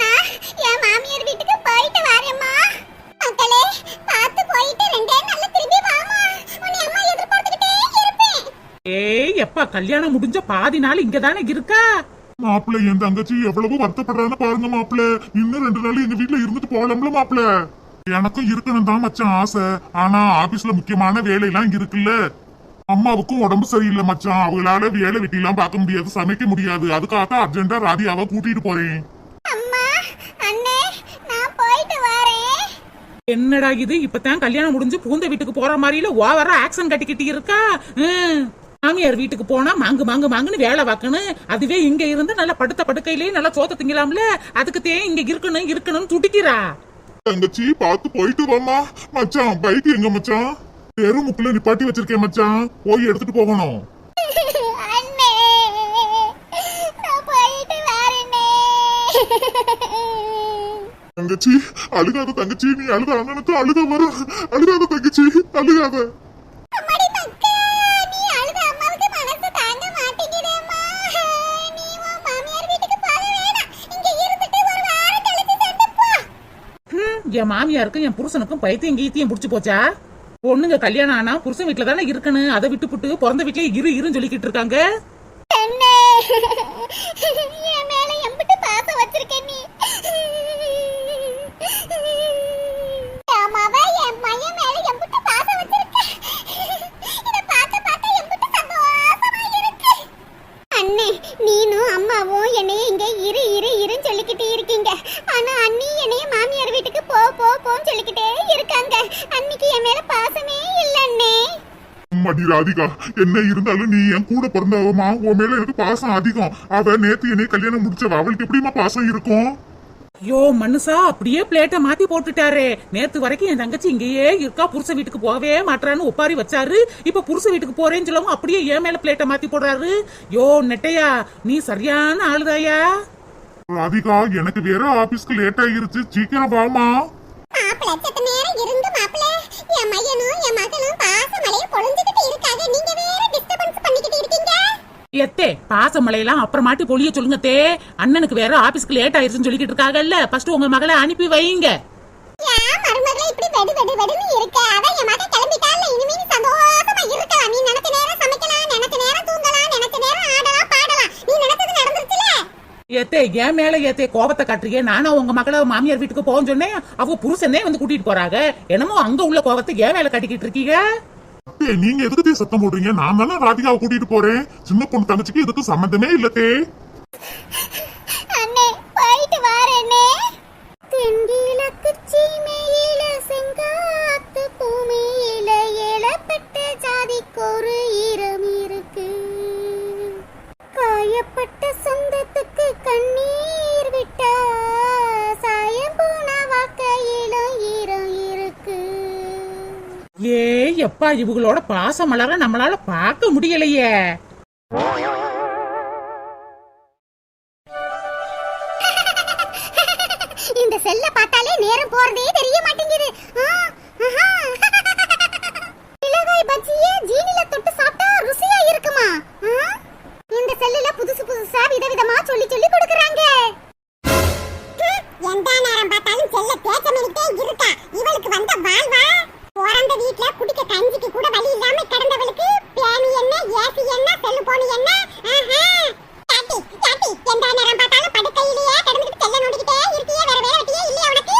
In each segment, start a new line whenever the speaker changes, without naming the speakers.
நான் என் மாமியார் வீட்டுக்கு போயிட்டு வரேம்மா. மக்களே பார்த்து போயிட்டு ரெண்டே நாள்ல திரும்பி வாமா உன்னை அம்மா எதிர்பார்த்துக்கிட்டே இருப்பேன்.
ஏய் எப்பா கல்யாணம் முடிஞ்ச பாதி நாள் இங்க தானே இருக்கா?
மாப்பிள்ளை என் தங்கச்சி எவ்வளவு வருத்தப்படுறான்னு பாருங்க மாப்பிள்ள. இன்னும் ரெண்டு நாள் எங்க வீட்டுல இருந்துட்டு போகலாம்ல மாப்பிள்ள. எனக்கும் இருக்கணும் தான் மச்சான் ஆசை. ஆனா ஆபீஸ்ல முக்கியமான வேலையெல்லாம் இருக்குல்ல. அம்மாவுக்கும் உடம்பு சரியில்லை மச்சான். அவங்களால வேலை வெட்டிலாம் பார்க்க முடியாது சமைக்க முடியாது. அதுக்காக அர்ஜென்டா ராதியாவை கூட்டிட்டு போறேன்
அம்மா அண்ணே நான் போயிட்டு வரேன்
என்னடா இது? இப்பதான் கல்யாணம் முடிஞ்சு புகுந்த வீட்டுக்கு போற மாதிரில ஓவரா ஆக்சன் கட்டிக்கிட்டு இருக்கா? ஹம். மாமியார் வீட்டுக்கு போனா மாங்கு மாங்கு மாங்குன்னு வேலை பார்க்கணும். அதுவே இங்க இருந்து நல்லா படுத்த படுக்கையிலேயே நல்லா சோத்த திங்கலாம்ல. அதுக்கு தே இங்க இருக்கணும் இருக்கணும்னு துடிக்கிறா.
தங்கச்சி பார்த்து போயிட்டு வாமா மச்சான் பைக் எங்க மச்சான்? தெருமுக்குள்ள நிப்பாட்டி வச்சிருக்கேன் மச்சான். போய் எடுத்துட்டு போகணும்.
அண்ணே நான் போயிட்டு வரேனே.
தங்கச்சி அழுகாத தங்கச்சி நீ அழுத அண்ணனுக்கு அழுக வரும் அழுகாத தங்கச்சி அழுகாத.
அம்மாடி மக்கா நீ அழுத அம்மாவுக்கு மனசு தாங்க மாட்டேங்குதேம்மா நீ உன் மாமியார் வீட்டுக்கு போக வேணாம். இங்க இருந்துட்டு ஒரு வாரம் கழிச்சு சென்று போ.
ஹம், என் மாமியாருக்கும் என் புருஷனுக்கும் பைத்தியம் கீத்தியம் புடிச்சு போச்சா? பொண்ணுங்க கல்யாணம் ஆனா புருஷன் வீட்டுல தானே இருக்கணும். அதை விட்டு புட்டு பிறந்த வீட்லயே இரு இருன்னு சொல்லிக்கிட்டு இருக்காங்க.
ராதிகா என்ன இருந்தாலும் நீ என் கூட பிறந்தவமா? உன் மேல எனக்கு பாசம் அதிகம். அவ நேத்து என்னைய கல்யாணம் முடிச்சவ. அவளுக்கு எப்படிமா பாசம் இருக்கும்?
ஐயோ மனுஷா அப்படியே பிளேட்டை மாத்தி போட்டுட்டாரே. நேத்து வரைக்கும் என் தங்கச்சி இங்கேயே இருக்கா. புருஷ வீட்டுக்கு போகவே மாட்டான்னு ஒப்பாரி வச்சாரு. இப்ப புருஷ வீட்டுக்கு போறேன்னு சொல்லவும் அப்படியே ஏன் மேல பிளேட்டை மாத்தி போடுறாரு. யோ நெட்டையா நீ சரியான ஆளுதாயா?
ராதிகா எனக்கு வேற ஆபீஸ்க்கு லேட் ஆகிருச்சு சீக்கிரம் வாமா
மாப்பிள சத்த நேரம் இருந்து மாப்பிள என் மையனும் என் மகளும் பாசமலைய பொழிஞ்சுக்கிட்டு இருக்காங்க நீங்க வேற டிஸ்டர்பன்ஸ் பண்ணிக்கிட்டு இருக்கீங்க.
எத்தே பாசமலையெல்லாம் அப்புறமாட்டி பொழிய சொல்லுங்க தே. அண்ணனுக்கு வேற ஆபீஸ்க்கு லேட் ஆயிருச்சுன்னு சொல்லிக்கிட்டு இருக்காங்கல்ல ஃபர்ஸ்ட் உங்க மகளை அனுப்பி வைங்க.
ஏன் மருமகளே இப்படி வெடு வெடு வெடுன்னு இருக்க. அதான் என் மகன் கிளம்பிட்டால இனிமே நீ சந்தோஷமா இருக்கலாம். நீ நினைச்ச நேரம் சமைக்கலாம் நினைச்ச நேரம் தூங்கலாம் நினைச்ச நேரம் ஆடலாம் பாடலாம். நீ நினைச்சது நடந்துருச்சுல?
ஏத்தே ஏன் மேல ஏத்தே கோபத்தை காட்டுறீங்க நானா உங்க மகளை மாமியார் வீட்டுக்கு போகன்னு சொன்னேன். அவ புருஷனே வந்து கூட்டிட்டு போறாங்க என்னமோ அங்க உள்ள கோபத்தை ஏன் வேலை கட்டிக்கிட்டு இருக்கீங்க?
அத்தே, நீங்க எதுக்கு தே சத்தம் போடுறீங்க? நான் தானே ராதிகாவை கூட்டிட்டு போறேன். சின்ன பொண்ணு தங்கச்சிக்கு எதுக்கு சம்மந்தமே இல்லத்தே.
அப்பா இவங்களோட பாச மலர நம்மளால பார்க்க முடியலையே.
இந்த செல்ல பார்த்தாலே நேரம் போறதே தெரிய மாட்டேங்குது. மிளகாய் பஜ்ஜியே ஜீனில தொட்டு சாப்பிட்டா ருசியா இருக்குமா? இந்த செல்லுல புதுசு புதுசா விதவிதமா சொல்லி சொல்லி கொடுக்கறாங்க. எந்த நேரம் பார்த்தாலும் செல்ல பேச்சமிட்டே இருக்கா. இவளுக்கு வந்த வாழ்வா பிறந்த வீட்ல குடிக்க கஞ்சிக்கு கூட வழி இல்லாம கிடந்தவளுக்கு பிளானி என்ன ஏசி என்ன செல்லு போனி என்ன ஆஹா காட்டி காட்டி எந்த நேரம் பார்த்தாலும் படுக்கையிலேயே கிடந்துட்டு செல்ல நோண்டிக்கிட்டே இருக்கியே வேற வேலை வெட்டியே இல்லையா உனக்கு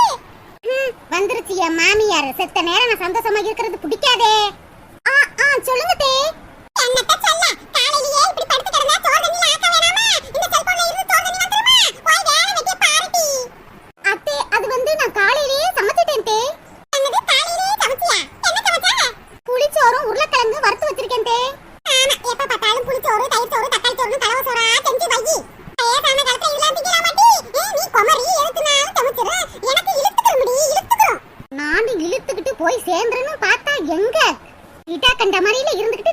வந்துருச்சு என் மாமியார் செத்த நேரம் நான் சந்தோஷமா இருக்கிறது பிடிக்காதே ஆ ஆ சொல்லுங்க தே என்னத்த சொல்ல காலையிலேயே இப்படி படுத்து கிடந்தா சோறு தண்ணி ஆக்க வேணாமா இந்த செல்போன்ல இருந்து சோறு தண்ணி வந்துருமா போய் வேலை வெட்டிய பாருடி அத்தே அது வந்து நான் காலையிலேயே சமைச்சிட்டேன் தே என்னது காலையிலேயே சமைச்சியா என்ன சமைச்ச புளிச்சோறும் உருளைக்கிழங்கு வறுத்து வச்சிருக்கேன் தே ஆமா எப்ப பார்த்தாலும் புளிச்சோறு தயிர் சோறு தக்காளி சோறு கலவ சோறா செஞ்சு வை வயசான காலத்துல இதெல்லாம் திங்கலாம் மாட்டி ஏய், நீ குமரி எழுத்துனாலும் சமைச்சிரு எனக்கு இழுத்துக்கிற முடி இழுத்துக்கிறோம் நானும் இழுத்துக்கிட்டு போய் சேர்ந்துருன்னு பார்த்தா எங்க? இதா கண்ட மாதிரியில இருந்துகிட்டு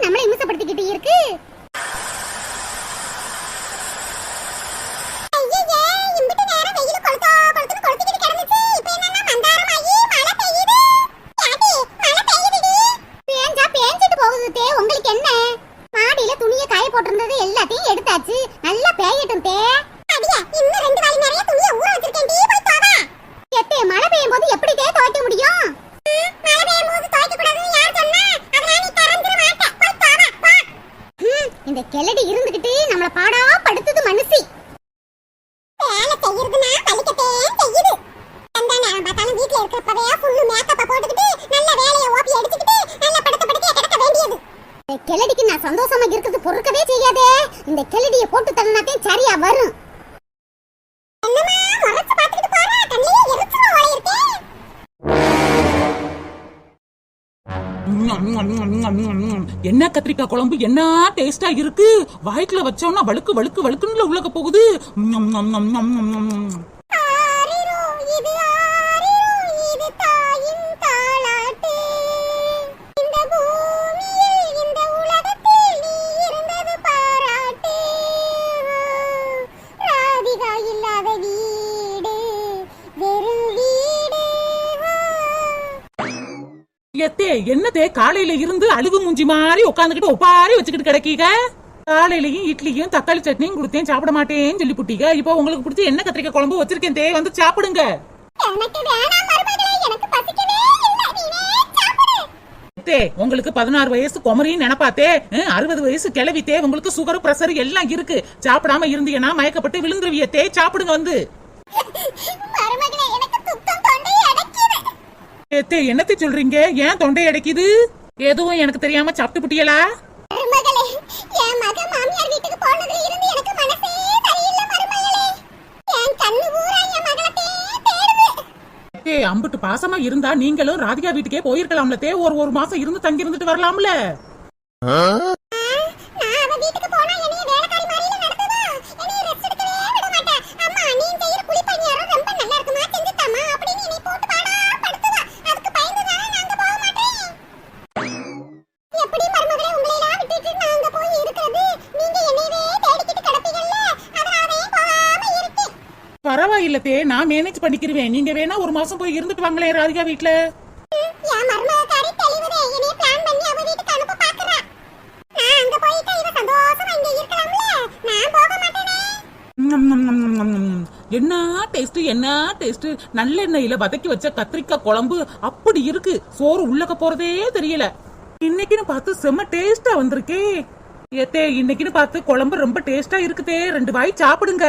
என்ன கத்திரிக்காய் குழம்பு? என்ன டேஸ்டா இருக்கு? வயிற்றுல வச்சோம்னா வழுக்கு வழுக்கு வழுக்குன்னு உள்ளக போகுது. எத்தே என்னதே காலையில இருந்து அழுகு மூஞ்சி மாதிரி உட்காந்துக்கிட்டு ஒப்பாரி வச்சுக்கிட்டு கிடைக்கீங்க? காலையிலயும் இட்லியும் தக்காளி சட்னியும் கொடுத்தேன் சாப்பிட மாட்டேன்னு சொல்லி புட்டீங்க இப்போ உங்களுக்கு பிடிச்ச என்ன கத்திரிக்காய் குழம்பு வச்சிருக்கேன் தே வந்து சாப்பிடுங்க. உங்களுக்கு பதினாறு வயசு குமரின்னு நினைப்பாத்தே. அறுபது வயசு கிளவித்தே உங்களுக்கு சுகர் பிரஷர் எல்லாம் இருக்கு. சாப்பிடாம இருந்தீங்கன்னா மயக்கப்பட்டு விழுந்துருவியத்தே சாப்பிடுங்க வந்து. ஏத்தே என்னத்தை சொல்றீங்க? ஏன் தொண்டை அடைக்குது? எதுவும் எனக்கு தெரியாம சாப்பிட்டு புட்டியலா அம்புட்டு பாசமா இருந்தா நீங்களும் ராதிகா வீட்டுக்கே போயிருக்கலாம்ல தே ஒரு ஒரு மாசம் இருந்து தங்கி இருந்துட்டு வரலாம்ல பண்ணிக்கிருவேன் நீங்க வேணா ஒரு மாசம் போய் இருந்துட்டு வாங்களேன் ராதிகா வீட்ல. என்ன டேஸ்ட் என்ன டேஸ்ட் நல்லெண்ணெயில வதக்கி வச்ச கத்திரிக்காய் குழம்பு அப்படி இருக்கு. சோறு உள்ளக்க போறதே தெரியல. இன்னைக்குன்னு பார்த்து செம்ம டேஸ்டா வந்திருக்கே. ஏத்தே இன்னைக்குன்னு பார்த்து குழம்பு ரொம்ப டேஸ்டா இருக்குதே. ரெண்டு வாய் சாப்பிடுங்க.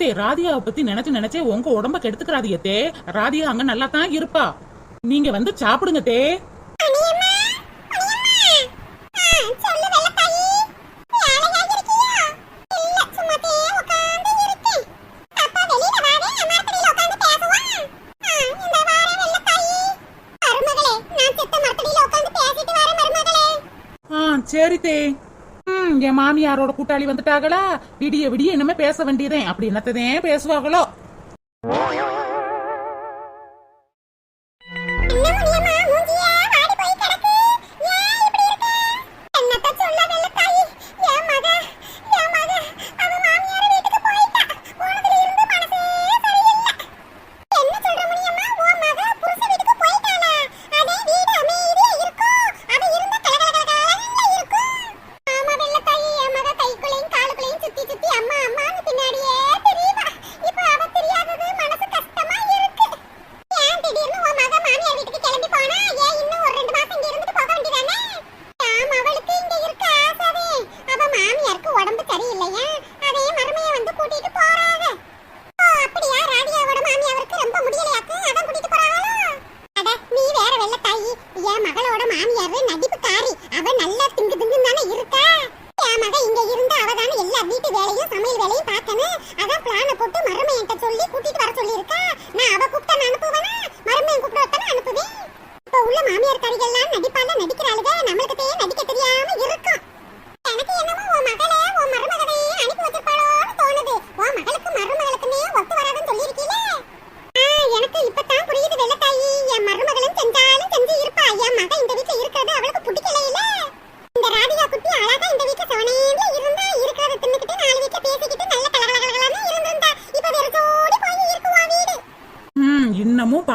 எத்தே ராதிகாவை பத்தி நினைச்சு நினைச்சே உங்க உடம்ப கெடுத்துக்கிறாது எத்தே ராதிகா அங்க நல்லா தான் இருப்பா. நீங்க வந்து சாப்பிடுங்க தே சரி தே. என் மாமியாரோட கூட்டாளி வந்துட்டாங்களா விடிய விடிய இனிமே பேச வேண்டியதே. அப்படி என்னத்ததே பேசுவாங்களோ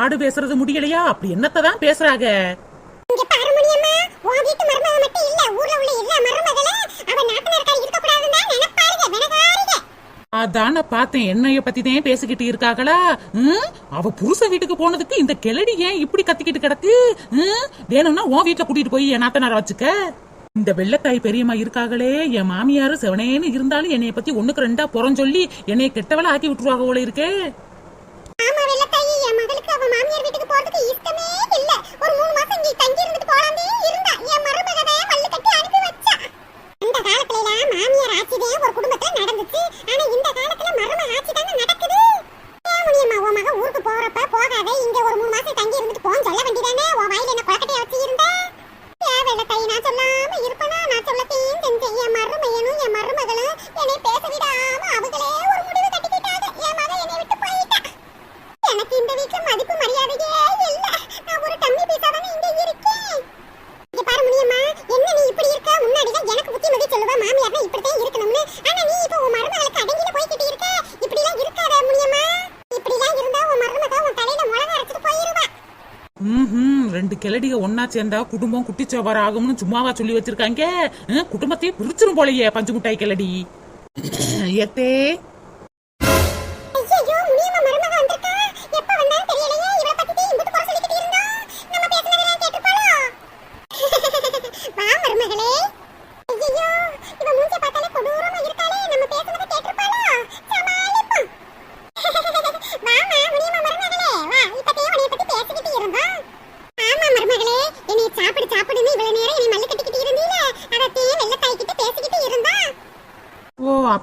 மாடு பேசுறது முடியலையா? அப்படி என்னத்தான் பேசுறாங்க? அதான பார்த்தேன் என்னைய பத்தி தான் பேசிக்கிட்டு இருக்காங்களா அவ புருஷ வீட்டுக்கு போனதுக்கு இந்த கிளடி ஏன் இப்படி கத்திக்கிட்டு கிடக்கு? வேணும்னா ஓ வீட்டுல கூட்டிட்டு போய் என் நாத்தனார வச்சுக்க. இந்த வெள்ளக்காய் பெரியம்மா இருக்காங்களே என் மாமியாரு செவனேன்னு இருந்தாலும் என்னைய பத்தி ஒண்ணுக்கு ரெண்டா புறம் சொல்லி என்னைய கெட்டவளா ஆக்கி விட்டுருவாங்க போல இருக்கே. சேர்ந்தா குடும்பம் குட்டிச்சோவர் ஆகும்னு சும்மாவா சொல்லி வச்சிருக்காங்க. குடும்பத்தையே பிரிச்சிரும் போலயே பஞ்சு முட்டாய் கிளடி. எத்தே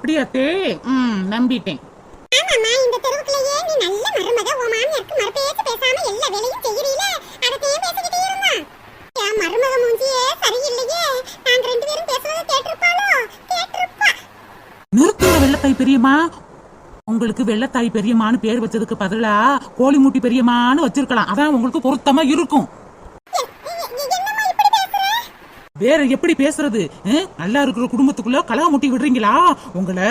அப்படியா ம் நம்பிட்டேன்.
ஆமாம்மா இந்த தெருவுக்குள்ளேயே நீ நல்ல மருமக உன் மாமியாருக்கு மறுபேச்சு பேசாம எல்லா வேலையும் செய்யறீல? அதத்தையும் பேசிக்கிட்டே இருந்தா? என் மருமக மூஞ்சியே சரியில்லையே. நாங்க ரெண்டு
வெள்ளத்தாய் பெரியம்மா. உங்களுக்கு வெள்ளத்தாய் பெரியம்மான்னு பேர் வச்சதுக்கு பதிலா கோழி மூட்டி பெரியம்மான்னு வச்சிருக்கலாம். அதான் உங்களுக்கு பொருத்தமா இருக்கும். வேற எப்படி பேசுறது? நல்லா இருக்கிற குடும்பத்துக்குள்ள கலக முட்டி விடுறீங்களா? உங்களை?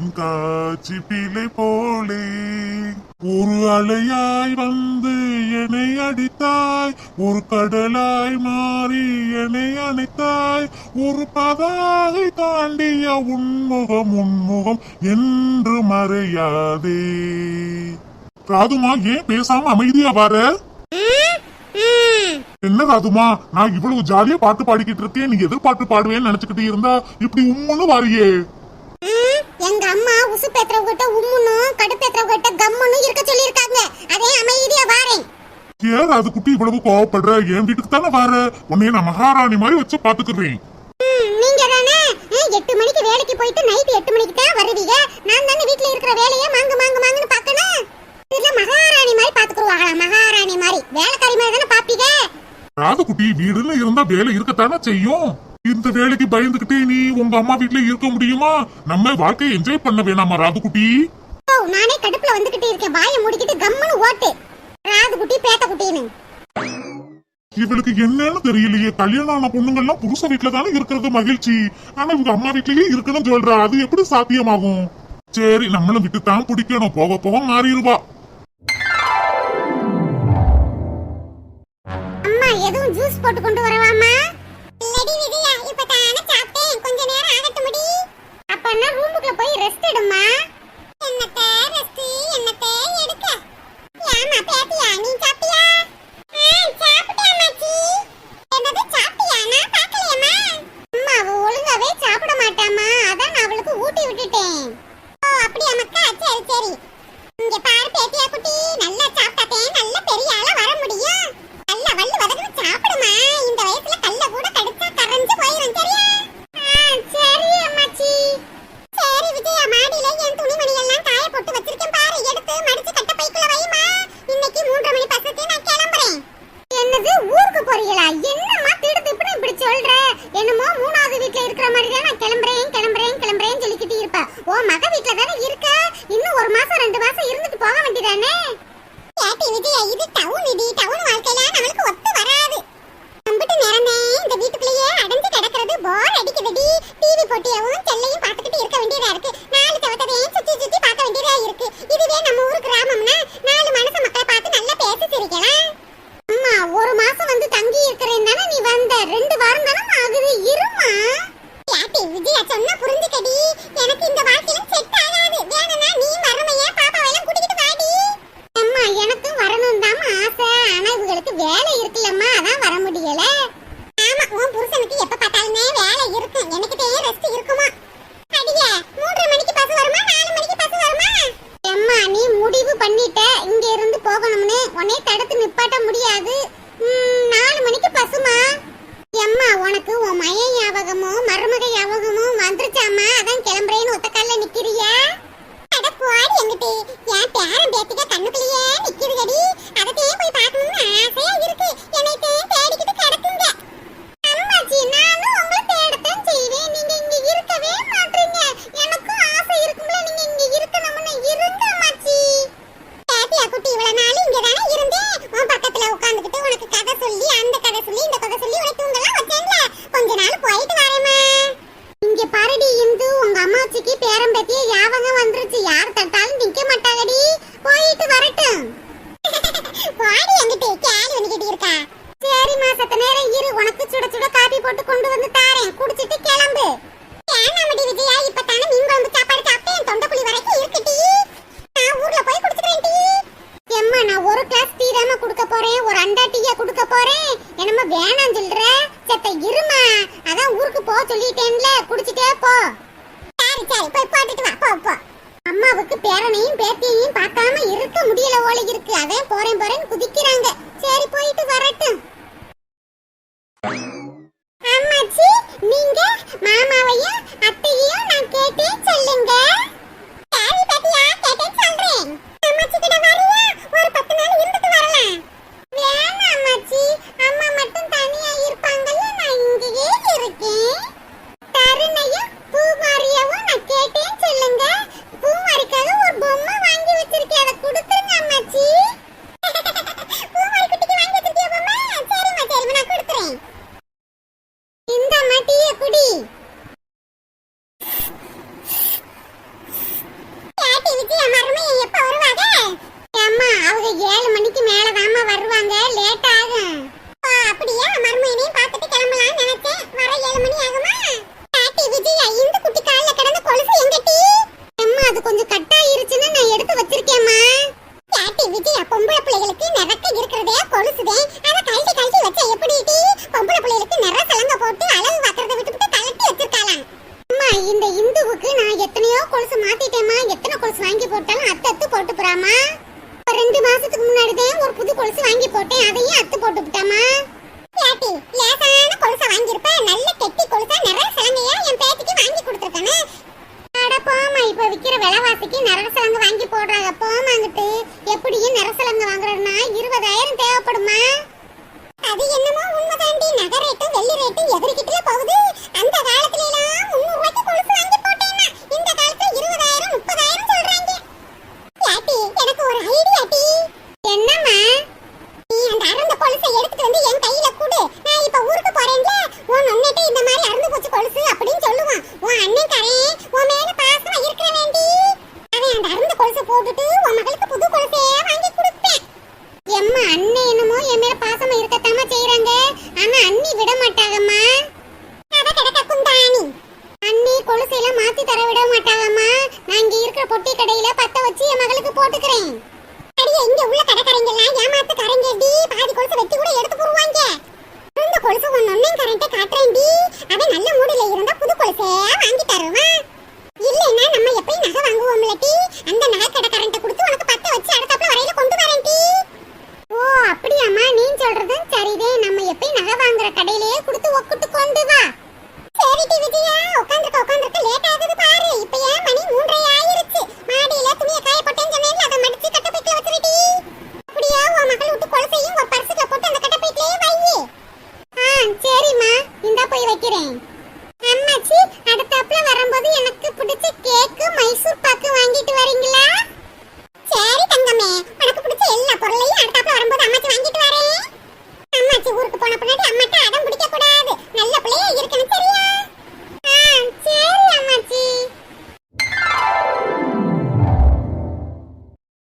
கடலின் காட்சி பிழை போலே. ஒரு அலையாய் வந்து என்னை அடித்தாய். ஒரு கடலாய் மாறி என்னை அணைத்தாய். ஒரு பதாகை தாண்டிய உன்முகம் உன்முகம் என்று மறையாதே. ராதுமா ஏன் பேசாம அமைதியா வர? என்ன ராதுமா நான் இவ்வளவு ஜாலியா பாட்டு பாடிக்கிட்டு இருக்கேன். நீ எது பாட்டு பாடுவேன்னு நினைச்சுக்கிட்டு இருந்தா இப்படி உம்முன்னு வாரியே.
எங்க அம்மா உசு பேத்துறவங்கிட்ட உம்முனும் கடுப்பேத்துறவங்கிட்ட கம்முன்னு இருக்க சொல்லியிருக்காங்க. அதே அமைதியா வாரேன்.
ஏன் அது குட்டி இவ்வளவு கோவப்படுற? என் வீட்டுக்கு தானே வர? உன்னைய நான் மகாராணி மாதிரி வச்சு பாத்துக்கிறேன்.
நீங்க தானே? எட்டு மணிக்கு வேலைக்கு போயிட்டு நைட்டு எட்டு மணிக்கு தான் வருவீங்க. நான் தானே வீட்டுல இருக்கிற வேலையை மாங்கு மாங்கு மாங்குன்னு பாக்கணும் இதுல மகாராணி மாதிரி பாத்துக்குருவாங்களா? மகாராணி மாதிரி. வேலைக்காரி மாதிரி
ராத குட்டி வீடுல இருந்தா வேலை இருக்கத்தானே செய்யும்? இந்த வேலைக்கு பயந்துகிட்டே நீ உங்க அம்மா வீட்டுல இருக்க முடியுமா? நம்ம வாழ்க்கையை என்ஜாய் பண்ண வேணாமா
ராதுகுட்டி? நானே கடுப்புல வந்துகிட்டே இருக்கேன். வாய முடிக்கிட்டு கம்மனு ஓட்டு. ராதுகுட்டி பேட்ட குட்டின்னு
இவளுக்கு என்னன்னு தெரியலையே. கல்யாணம் ஆன பொண்ணுங்க எல்லாம் புருஷ வீட்டுல தானே இருக்கிறது மகிழ்ச்சி. ஆனா இவங்க அம்மா வீட்லயே இருக்கணும் சொல்றா. அது எப்படி சாத்தியமாகும்? சரி நம்மளும் விட்டு தான் பிடிக்கணும். போக போக மாறிடுவா.
எதுவும் ஜூஸ் போட்டு கொண்டு வரவாமா இல்லடி விதியா இப்ப தானே சாப்பிட்டேன். கொஞ்ச நேரம் ஆகட்டும் அப்பன்னா ரூமுக்குள்ள போய் ரெஸ்ட் எடுமா ஒரு மாசம் ரெண்டு மாசம் இருந்துட்டு போக வேண்டியதானே? இது டவுன் இது டவுன் வாழ்க்கையில நம்மளுக்கு எனக்கு ஒரு ஐடியா டி என்னம்மா